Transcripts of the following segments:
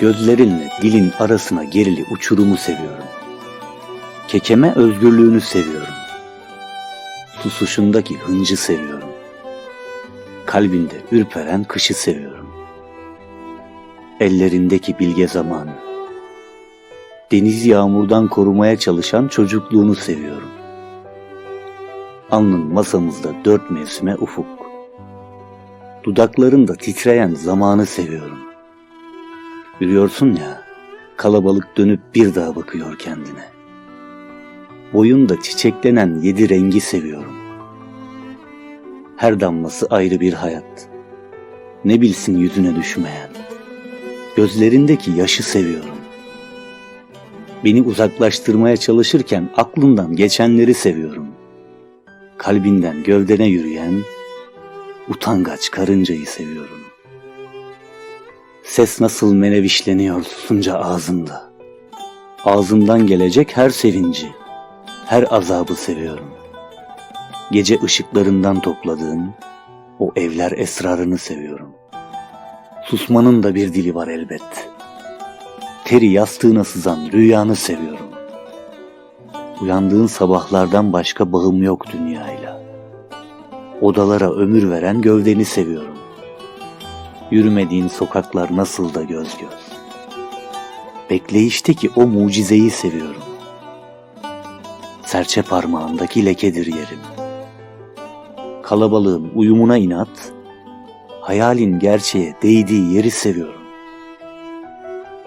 Gözlerinle dilin arasına gerili uçurumu seviyorum. Kekeme özgürlüğünü seviyorum. Susuşundaki hıncı seviyorum. Kalbinde ürperen kışı seviyorum. Ellerindeki bilge zamanı. Deniz yağmurdan korumaya çalışan çocukluğunu seviyorum. Alnın masamızda dört mevsime ufuk. Dudaklarında titreyen zamanı seviyorum. Yürüyorsun ya, kalabalık dönüp bir daha bakıyor kendine. Boyunda çiçeklenen yedi rengi seviyorum. Her damlası ayrı bir hayat. Ne bilsin yüzüne düşmeyen. Gözlerindeki yaşı seviyorum. Beni uzaklaştırmaya çalışırken aklından geçenleri seviyorum. Kalbinden gövdene yürüyen utangaç karıncayı seviyorum. Ses nasıl menevişleniyor susunca ağzımda. Ağzımdan gelecek her sevinci, her azabı seviyorum. Gece ışıklarından topladığım o evler esrarını seviyorum. Susmanın da bir dili var elbet. Teri yastığına sızan rüyanı seviyorum. Uyandığın sabahlardan başka bağım yok dünyayla. Odalara ömür veren gövdeni seviyorum. Yürümediğin sokaklar nasıl da göz göz. Bekleyişteki o mucizeyi seviyorum. Serçe parmağındaki lekedir yerim. Kalabalığın uyumuna inat, hayalin gerçeğe değdiği yeri seviyorum.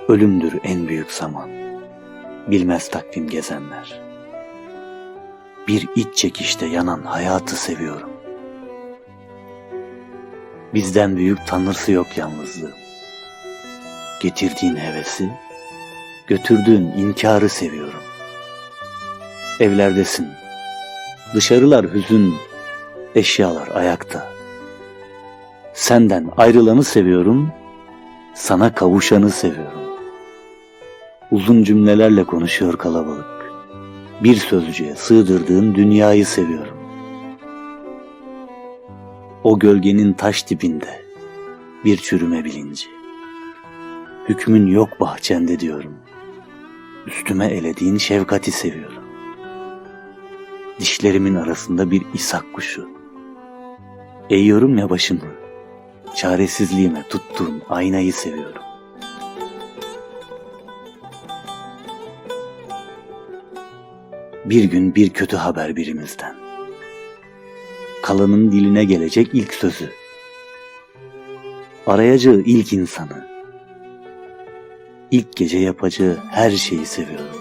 Ölümdür en büyük zaman. Bilmez takvim gezenler. Bir iç çekişte yanan hayatı seviyorum. Bizden büyük tanrısı yok yalnızlığın. Getirdiğin hevesi, götürdüğün inkarı seviyorum. Evlerdesin. Dışarılar hüzün, eşyalar ayakta. Senden ayrılanı seviyorum, sana kavuşanı seviyorum. Uzun cümlelerle konuşuyor kalabalık. Bir sözcüğe sığdırdığın dünyayı seviyorum. O gölgenin taş dibinde bir çürüme bilinci. Hükmün yok bahçende diyorum. Üstüme elediğin şefkati seviyorum. Dişlerimin arasında bir isak kuşu. Eğiyorum ya başımı. Çaresizliğime tuttuğun aynayı seviyorum. Bir gün bir kötü haber birimizden. Kalanın diline gelecek ilk sözü. Arayacağı ilk insanı. İlk gece yapacağı her şeyi seviyorum.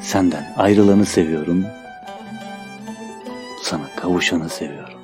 Senden ayrılanı seviyorum. Sana kavuşanı seviyorum.